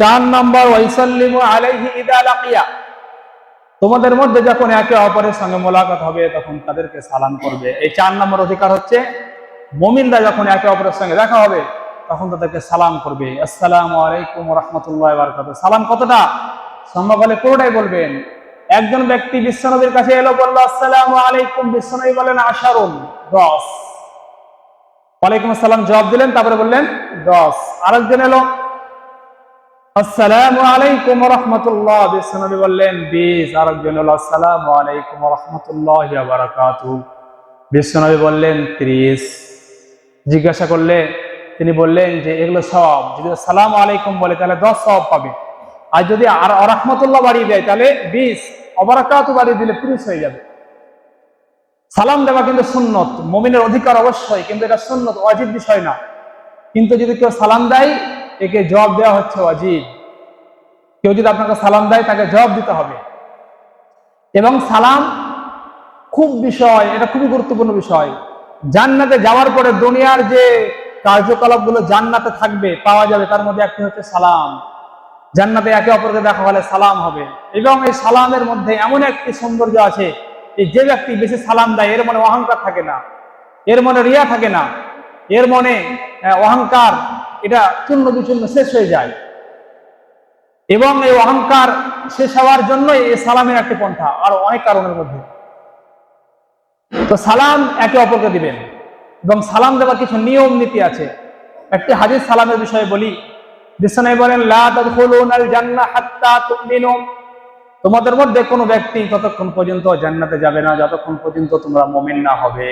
চার নম্বর, ওয়াইসাল্লিমু আলাইহি ইদা লাকিয়া। তোমাদের মধ্যে যখন একে অপরের সঙ্গে মোলাকাত হবে, তখন তাদেরকে সালাম করবে। এই চার নম্বর অধিকার হচ্ছে, মুমিনরা যখন একে অপরের সঙ্গে দেখা হবে, তখন তাদেরকে সালাম করবে। আসসালামু আলাইকুম রহমতুল্লাহ বারকাত সালাম কতটা? সম্ভব হলে পুরোটাই বলবেন। একজন ব্যক্তি বিশ্বনবীর কাছে এলো, বলল, আসসালামু আলাইকুম। বিশ্বনবী বলেন আশারুন, দশ। ওয়ালাইকুম আসসালাম, জবাব দিলেন, তারপরে বললেন, দশ। আরেকজন এলো আসসালামু আলাইকুম রহমতুল্লাহ। বিশ্বনবী বললেন, বিশ, আরেকজন হলো, আসসালামু আলাইকুম রহমতুল্লাহ বারাকাতু বিশ্বনবী বললেন, ত্রিশ। জিজ্ঞাসা করলে, তিনি বললেন যে, এগুলো সব, যদি সালাম আলাইকুম বলে, তাহলে দশ সব পাবে। আর যদি আর রহমতুল্লাহ বাড়িয়ে দেয়, তাহলে বিশ। অবরাকাতু বাড়িয়ে দিলে ত্রিশ হয়ে যাবে। সালাম দেওয়া কিন্তু সুন্নত, মমিনের অধিকার অবশ্যই, কিন্তু এটা সুন্নত, অজিব বিষয় না। কিন্তু যদি কেউ সালাম দেয় একে জবাব দেওয়া হচ্ছে অজিব কেউ যদি আপনাকে সালাম দেয়, তাকে জবাব দিতে হবে। এবং সালাম খুব বিষয়, এটা খুবই গুরুত্বপূর্ণ বিষয়। জান্নাতে যাওয়ার পরে দুনিয়ার যে কার্যকলাপগুলো জান্নাতে থাকবে, পাওয়া যাবে, তার মধ্যে একটি হচ্ছে সালাম। জান্নাতে একে অপরকে দেখা হলে সালাম হবে। এবং এই সালামের মধ্যে এমন একটি সৌন্দর্য আছে যে ব্যক্তি বেশি সালাম দেয়, এর মনে অহংকার থাকে না। এর মনে রিয়া থাকে না। এর মনে অহংকার এটা চূর্ণ বিচূর্ণ শেষ হয়ে যায়। এবং এই অহংকার শেষ হওয়ার জন্যই এই সালামের একটি পন্থা, আর অনেক কারণের মধ্যে। তো সালাম একে অপরকে দিবেন, এবং সালাম দেওয়ার কিছু নিয়ম, নীতি আছে। একটি হাদিস সালামের বিষয়ে বলি বিশ্বনাই বলেন তোমাদের মধ্যে কোনো ব্যক্তি ততক্ষণ পর্যন্ত জান্নাতে যাবে না, যতক্ষণ পর্যন্ত তোমরা মমিন না হবে।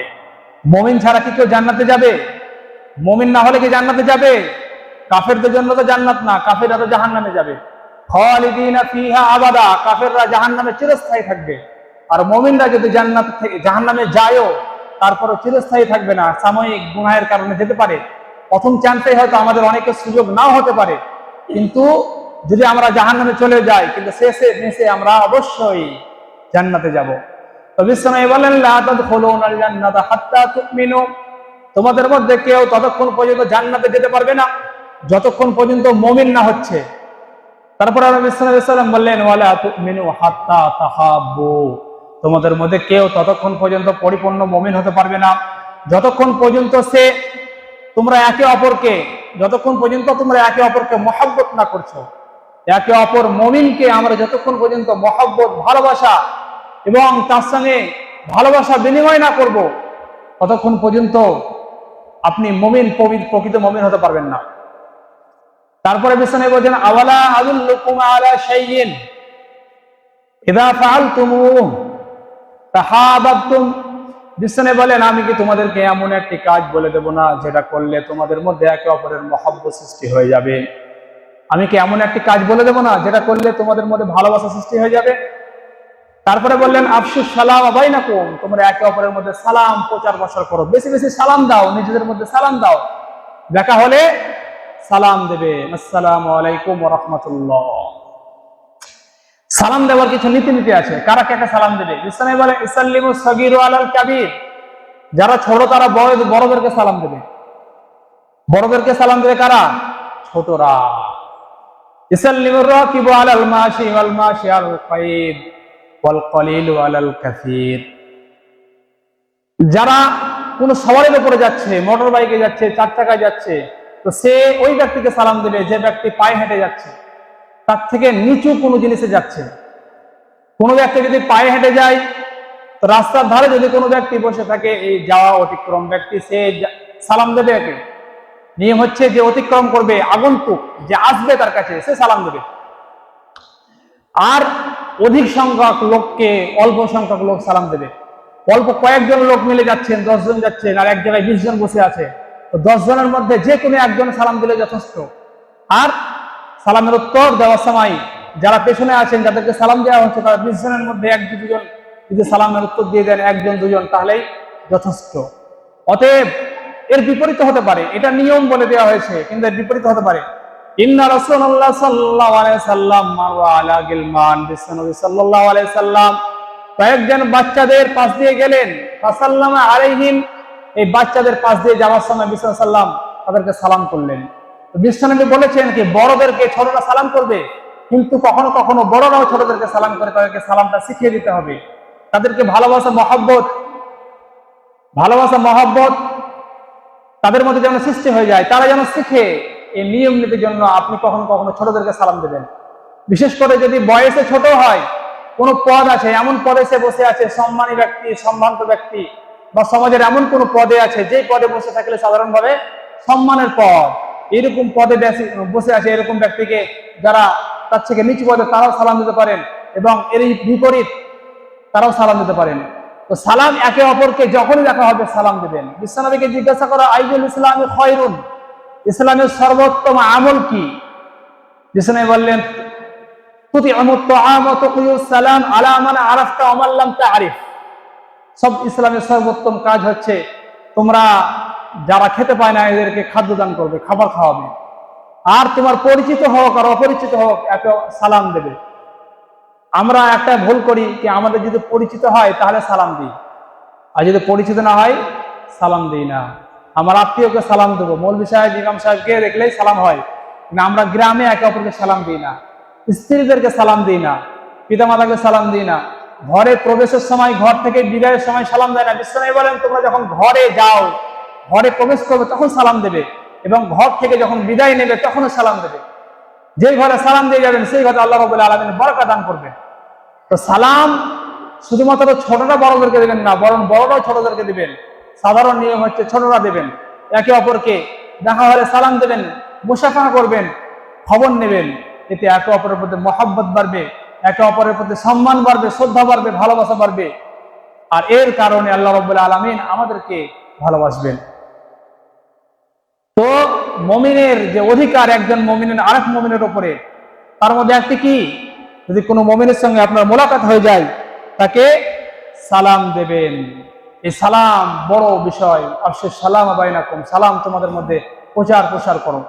মমিন ছাড়া কি কেউ জান্নাতে যাবে? মমিন না হলে কি জান্নাতে যাবে? কাফেরদের জন্য তো জান্নাত না, কাফেররা তো জাহান্নামে যাবে। খালিদিনা ফিহা আবাদা, কাফেররা জাহান্নামে চিরস্থায়ী থাকবে। আর মমিনরা যদি জান্নাত থেকে, জাহান্নামে যায়ও, তারপরও চিরস্থায়ী থাকবে না, সাময়িক গুনাহের কারণে যেতে পারে। প্রথম চান্সে হয়তো আমাদের অনেকের সুযোগ নাও হতে পারে। কিন্তু যদি আমরা জাহান্নামে চলে যাই, কিন্তু শেষে মেসে আমরা অবশ্যই জান্নাতে যাব। তো বিশ্বনবী বলেন, লা তাদখুলুনাল জান্নাতা হাত্তা তুমিনু। তোমাদের মধ্যে কেউ ততক্ষণ পর্যন্ত জান্নাতে যেতে পারবে না, যতক্ষণ পর্যন্ত মমিন না হচ্ছে। তারপর সাল্লাম বললেন তোমাদের মধ্যে কেউ ততক্ষণ পর্যন্ত পরিপূর্ণ মমিন হতে পারবে না। যতক্ষণ পর্যন্ত সে তোমরা একে অপরকে, যতক্ষণ পর্যন্ত তোমরা একে অপরকে মহাব্বত না করছ, একে অপর মমিনকে আমরা যতক্ষণ পর্যন্ত মহাব্বত, ভালোবাসা এবং তার সঙ্গে ভালোবাসা বিনিময় না করব, ততক্ষণ পর্যন্ত আপনি মমিন প্রকৃত মমিন হতে পারবেন না। তারপরে বিছানে বলছেন, আওয়ালা আদুল্লুকুম আলা শাইইন? ইদা ফাআলতুমু তাহাবাবতুম? বিছানে বলেন, আমি কি তোমাদেরকে এমন একটি কাজ বলে দেব না, যেটা করলে তোমাদের মধ্যে একে অপরের মহাব্বত সৃষ্টি হয়ে যাবে? আমি কি এমন একটি কাজ বলে দেব না, যেটা করলে তোমাদের মধ্যে ভালোবাসা সৃষ্টি হয়ে যাবে? তারপরে বললেন, আফসুস সালাম আবাই না কোন তোমরা একে অপরের মধ্যে সালাম, প্রচার প্রসার করো। বেশি বেশি সালাম দাও, নিজেদের মধ্যে সালাম দাও। দেখা হলে সালাম দেবে। আসসালামু আলাইকুম রহমতুল্লাহ। সালাম দেওয়ার কিছু নীতি আছে। কারা কাকে সালাম দেবে? ইসলামে বলে, ইসাল্লিমু সগির আলাল কাবির। যারা ছোট, তারা বড়, বড়দেরকে সালাম দেবে। বড়দেরকে সালাম দেবে কারা? ছোটরা। ইসাল্লিমুর রাকিবু আলাল মাশি ওয়াল মাশি আল কাইদ যারা কোনো সওয়ারের উপরে যাচ্ছে মোটর বাইকে যাচ্ছে, চার চাকায় যাচ্ছে, তো সে ওই ব্যক্তিকে সালাম দেবে যে ব্যক্তি পায়ে হেঁটে যাচ্ছে, তার থেকে নিচু কোনো জিনিসে যাচ্ছে। কোনো ব্যক্তি যদি পায়ে হেঁটে যায়, তো রাস্তার ধারে যদি কোনো ব্যক্তি বসে থাকে, এই যাওয়া অতিক্রম ব্যক্তি, সে সালাম দেবে একে। নিয়ম হচ্ছে যে অতিক্রম করবে আগন্তুক, যে আসবে তার কাছে, সে সালাম দেবে। আর অধিক সংখ্যক লোককে, অল্প সংখ্যক লোক সালাম দেবে। অল্প কয়েকজন লোক মিলে যাচ্ছেন, দশজন যাচ্ছেন, আর এক জায়গায় বিশ জন বসে আছে। তো দশ জনের মধ্যে যে কোনো একজন সালাম দিলে যথেষ্ট। আর সালামের উত্তর দেওয়ার সময় যারা পেছনে আছেন, যাদেরকে সালাম দেওয়া হচ্ছে, তারা বিশ জনের মধ্যে এক দুজন যদি সালামের উত্তর দিয়ে দেন, একজন দুজন, তাহলেই যথেষ্ট। অতএব এর বিপরীত হতে পারে। এটা নিয়ম বলে দেওয়া হয়েছে, কিন্তু এর বিপরীত হতে পারে। ইন্না আলাইহি সাল্লাম আলা কয়েকজন বাচ্চাদের পাশ দিয়ে গেলেন। ফাসাল্লামা আলাইহিম, এই বাচ্চাদের পাশ দিয়ে যাওয়ার সময় বিশ্বনাথ সাল্লাম তাদেরকে সালাম করলেন। বিশ্বনবী বলেছেন কি, বড়দেরকে ছোটরা সালাম করবে, কিন্তু কখনো কখনো বড়রাও ছোটদেরকে সালাম করে তাদেরকে সালামটা শিখিয়ে দিতে হবে। তাদেরকে ভালোবাসা, মহব্বত ভালোবাসা, মহব্বত তাদের মধ্যে যেন সৃষ্টি হয়ে যায়, তারা যেন শিখে। এই নিয়ম নীতির জন্য আপনি কখনো কখনো ছোটদেরকে সালাম দেবেন। বিশেষ করে যদি বয়সে ছোট হয়, কোনো পদ আছে, এমন পদে সে বসে আছে, সম্মানী ব্যক্তি, সম্ভ্রান্ত ব্যক্তি, বা সমাজের এমন কোন পদে আছে যে পদে বসে থাকলে সাধারণভাবে সম্মানের পদ, এরকম পদে বসে আছে এরকম ব্যক্তিকে যারা তার থেকে নিচু পদে তারাও সালাম দিতে পারেন এবং এর বিপরীত তারাও সালাম দিতে পারেন। তো সালাম একে অপরকে যখনই দেখা হবে সালাম দেবেন। বিশ্বনবীকে জিজ্ঞাসা করা আইজুল ইসলামী খয়রুন? ইসলামের সর্বোত্তম আমল কি? বিশ্বনবী বললেন সালাম আলা মান আরাফতা আমাল্লাম তারিফ। সব ইসলামের সর্বোত্তম কাজ হচ্ছে, তোমরা যারা খেতে পায় না, এদেরকে খাদ্য দান করবে, খাবার খাওয়াবে। আর তোমার পরিচিত হোক আর অপরিচিত হোক, একে সালাম দেবে। আমরা একটা ভুল করি কি, আমাদের যদি পরিচিত হয়, তাহলে সালাম দিই। আর যদি পরিচিত না হয়, সালাম দিই না। আমার আত্মীয়কে সালাম দেবো। মৌলবি সাহেব, ইমাম সাহেবকে দেখলেই সালাম হয়। না, আমরা গ্রামে একে অপরকে সালাম দিই না। স্ত্রীদেরকে সালাম দিই না, পিতামাতাকে সালাম দিই না। ঘরে প্রবেশের সময়, ঘর থেকে বিদায়ের সময় সালাম দেয় না। বিশ্বনাথ বলেন, তোমরা যখন ঘরে যাও, ঘরে প্রবেশ করবে তখন সালাম দেবে এবং ঘর থেকে যখন বিদায় নেবে তখনও সালাম দেবে। যেই ঘরে সালাম দিয়ে যাবেন, সেই ঘরে আল্লাহ রবুল্লা আলমিন বরকা দান করবেন। তো সালাম শুধুমাত্র ছোটরা বড়দেরকে দেবেন না, বরং বড়রাও ছোটদেরকে দিবেন। সাধারণ নিয়ম হচ্ছে ছোটরা দেবেন, একে অপরকে দেখা হলে সালাম দেবেন, মুসাফা করবেন, খবর নেবেন। এতে একে অপরের প্রতি মহাব্বত বাড়বে, একে অপরের প্রতি সম্মান বাড়বে, শ্রদ্ধা বাড়বে, ভালোবাসা বাড়বে। আর এর কারণে আল্লাহ রবুল্লা আলমিন আমাদেরকে ভালোবাসবেন। তো মমিনের যে অধিকার একজন মমিনের, আরেক মমিনের উপরে, তার মধ্যে একটি কি? যদি কোনো মমিনের সঙ্গে আপনার মোলাকাত হয়ে যায়, তাকে সালাম দেবেন। এই সালাম বড় বিষয় আর সে সালাম বাইনাকুম সালাম তোমাদের মধ্যে প্রচার প্রসার করো।